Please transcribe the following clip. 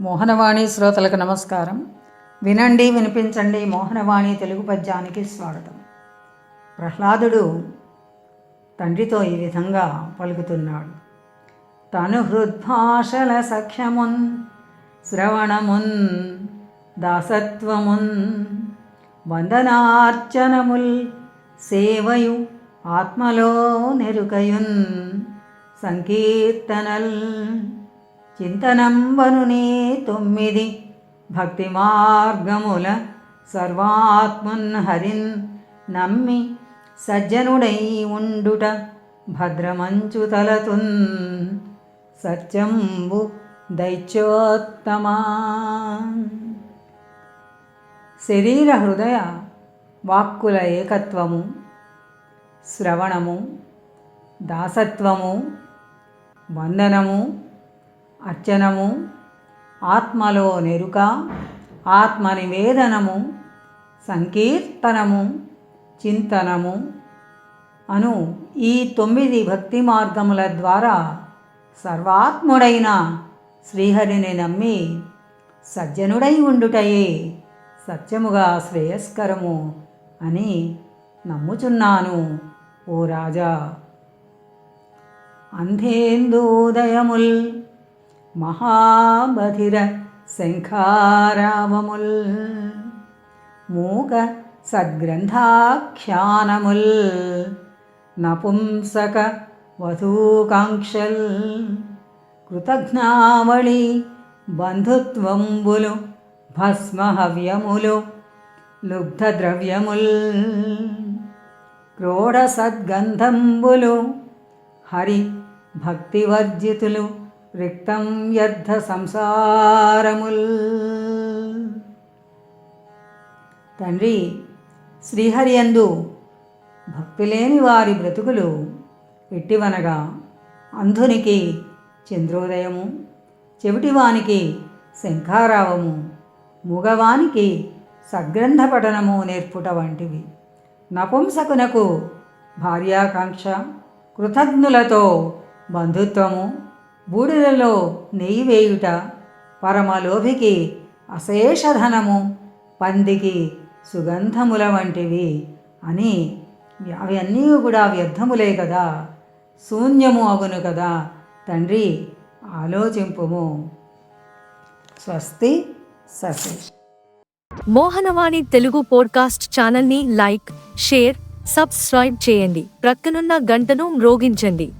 మోహనవాణి శ్రోతలకు నమస్కారం. వినండి వినిపించండి. మోహనవాణి తెలుగు పద్యానికి స్వాగతం. ప్రహ్లాదుడు తండ్రితో ఈ విధంగా పలుకుతున్నాడు. తను హృద్భాషల సఖ్యమున్ శ్రవణమున్ దాసత్వమున్ వందనార్చనముల్ సేవయు ఆత్మలో నెరుకయున్ సంకీర్తనల్ చింతనంబనునే తొమ్మిది భక్తి మార్గముల సర్వాత్మన్ హరిన్ నమ్మి సజ్జనుడై ఉండుట భద్రమంచు తలతున్ సత్యంబు దైత్యోత్తమా. శరీర హృదయ వాక్కుల ఏకత్వము శ్రవణము దాసత్వము వందనము అర్చనము ఆత్మలో నెరుక ఆత్మ నివేదనము సంకీర్తనము చింతనము అను ఈ తొమ్మిది భక్తి మార్గముల ద్వారా సర్వాత్ముడైన శ్రీహరిని నమ్మి సజ్జనుడై ఉండుటయే సత్యముగా శ్రేయస్కరము అని నమ్ముచున్నాను ఓ రాజా. అంధేందోదయముల్ మహాబధిర శంఖారావముల్ మూక సద్గ్రంథాఖ్యానముల్ నపుంసక వధూకాంక్షల్ కృతజ్ఞావళి బంధుత్వంబులు భస్మహవ్యములు లుబ్ధద్రవ్యముల్ క్రోడ సద్గంధంబులు హరి భక్తివర్జితులు రిక్తం వ్యర్థ సంసారముల్ తండ్రి శ్రీహరి అందు భక్తి లేని వారి బ్రతుకులు ఎట్టివనగా అంధునికి చంద్రోదయము చెవిటివానికి శంఖారావము మూగవానికి సగ్రంథ పఠనము నేర్పుట వంటివి. నపుంసకునకు భార్యాకాంక్ష కృతజ్ఞులతో బంధుత్వము బూడిదలో నెయ్యి వేయుట పరమలోభికి అశేషధనము పందికి సుగంధముల వంటివి అని అవి అన్నీ కూడా వ్యర్థములే కదా. శూన్యము అగును కదా తండ్రి ఆలోచింపుము. స్వస్తి సశేష్. మోహనవాణి తెలుగు పోడ్కాస్ట్ ఛానల్ని లైక్ షేర్ సబ్స్క్రైబ్ చేయండి. ప్రక్కనున్న గంటను మ్రోగించండి.